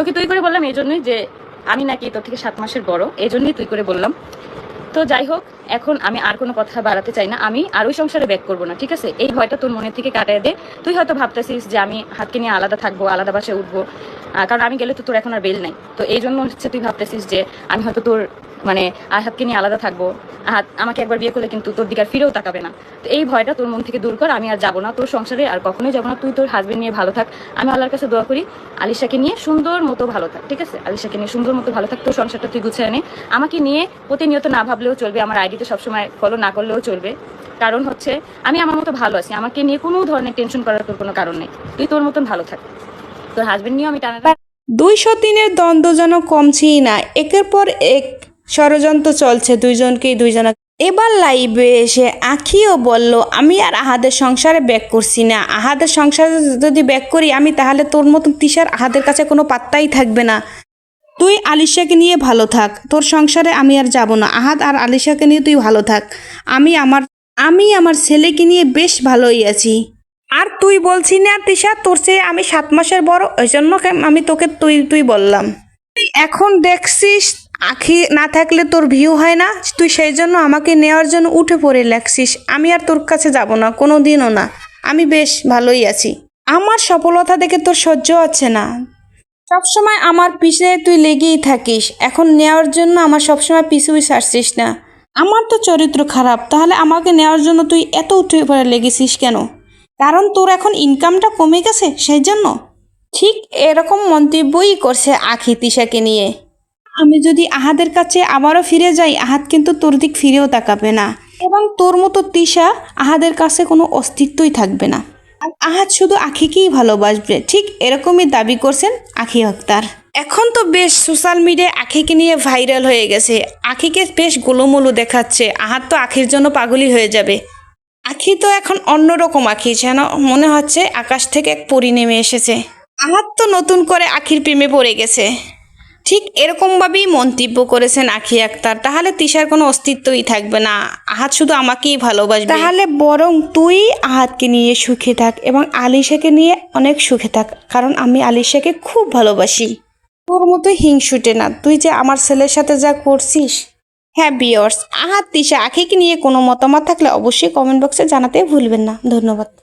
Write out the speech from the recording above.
তোকে তুই করে বললাম এই জন্যই যে আমি নাকি তোর থেকে সাত মাসের বড় এই জন্যই তুই করে বললাম। তো যাই হোক, এখন আমি আর কোনো কথা বাড়াতে চাই না। আমি আর ওই সংসারে ব্যাক করব না, ঠিক আছে? এই ভয়টা তোর মনে থেকে কাটিয়ে দে। তুই হয়তো ভাবতেছিস যে আমি হাতকে নিয়ে আলাদা থাকব, আলাদা বাসায় উঠবো। কারণ আমি গেলে তো তোর এখন আর বেল নাই। তো এই জন্য হচ্ছে তুই ভাবতেছিস যে আমি হয়তো তোর মানে আহাতকে নিয়ে আলাদা থাকব। আহাত আমাকে একবার বিয়ে করলে কিন্তু তোর দিকে আর ফিরেও তাকাবে না। তো এই ভয়টা তোর মন থেকে দূর কর, আমি আর যাব না তোর সংসারে আর কখনোই যাব না। তুই তোর হাজবেন্ড নিয়ে ভালো থাক। আমি আল্লাহর কাছে দোয়া করি, আলিশাকে নিয়ে সুন্দর মতো ভালো থাক, ঠিক আছে? আলিশাকে নিয়ে সুন্দর মতো ভালো থাক, তোর সংসারটা তুই গুছিয়ে নে। আমাকে নিয়ে প্রতিনিয়ত না ভাবলেও চলবে, আমার আইডিতে সবসময় ফলো না করলেও চলবে। কারণ হচ্ছে, আমি আমার মতো ভালো আছি। আমাকে নিয়ে কোনো ধরনের টেনশন করার তোর কোনো কারণ নেই। তুই তোর মতন ভালো থাক। তোর হাজবেন্ড নিয়েও আমি টানা দুইশো দিনের দ্বন্দ্ব যেন কমছেই না, একের পর এক ষড়যন্ত্র চলছে দুইজনকেই দুইজন। এবার লাইভে এসে আখিও বলল, আমি আর আহাদের সংসারে ব্যাক করছি না। আহাদের সংসারে যদি ব্যাক করি, আমি তাহলে তোর মতন তিশার আহাদের কাছে কোনো পাত্তাই থাকবে না। তুই আলিশাকে নিয়ে ভালো থাক। তোর সংসারে আমি আর যাব না। আহাদ আর আলিশাকে নিয়ে তুই ভালো থাক। আমি আমার আমি আমার ছেলেকে নিয়ে বেশ ভালোই আছি। আর তুই বলছি না তিশা, তোর চেয়ে আমি সাত মাসের বড়। ওই জন্য আমি তোকে তুই তুই বললাম। এখন দেখছিস আখি না থাকলে তোর ভিউ হয় না। তুই সেই জন্য আমাকে নেওয়ার জন্য উঠে পড়ে লাগছিস। আমি আর তোর কাছে যাব না কোনো দিনও না। আমি বেশ ভালোই আছি। আমার সফলতা দেখে তোর সহ্য হচ্ছে না। সবসময় আমার পিছনে তুই লেগেই থাকিস। এখন নেওয়ার জন্য আমার সবসময় পিছু ছাড়ছিস না। আমার তো চরিত্র খারাপ। তাহলে আমাকে নেওয়ার জন্য তুই এত উঠে পড়ে লেগেছিস কেন? কারণ তোর এখন ইনকামটা কমে গেছে সেই জন্য। ঠিক এরকম মন্তব্যই করছে আখি তিশাকে নিয়ে। আমি যদি আহাদের কাছে আবারও ফিরে যাই, আহাদ কিন্তু তোর দিক ফিরেও তাকাবে না। এবং তোর মতো তিশা আহাদের কাছে কোনো অস্তিত্বই থাকবে না। আর আহাদ শুধু আখিকেই ভালোবাসবে। ঠিক এরকমই দাবি করছেন আখি আক্তার এখন তো বেশ সোশ্যাল মিডিয়ায় আখিকে নিয়ে ভাইরাল হয়ে গেছে। আখিকে বেশ গোলুমলু দেখাচ্ছে। আহাত তো আখির জন্য পাগলই হয়ে যাবে। আখি তো এখন অন্যরকম আখি, যেন মনে হচ্ছে আকাশ থেকে এক পরি নেমে এসেছে। আহাত তো নতুন করে আখির প্রেমে পড়ে গেছে। ঠিক এরকমভাবেই মন্তব্য করেছেন আখি আক্তার। তাহলে তিশার কোনো অস্তিত্বই থাকবে না। আহাত শুধু আমাকেই ভালোবাসবে। তাহলে বরং তুই আহাতকে নিয়ে সুখে থাক এবং আলিশাকে নিয়ে অনেক সুখে থাক কারণ আমি আলিশাকে খুব ভালোবাসি। তোর মতো হিংসুটে না। তুই যে আমার ছেলের সাথে যা করছিস। হ্যাঁ বিয়র্স আহাত তিশা আখিকে নিয়ে কোনো মতামত থাকলে অবশ্যই কমেন্ট বক্সে জানাতে ভুলবেন না। ধন্যবাদ।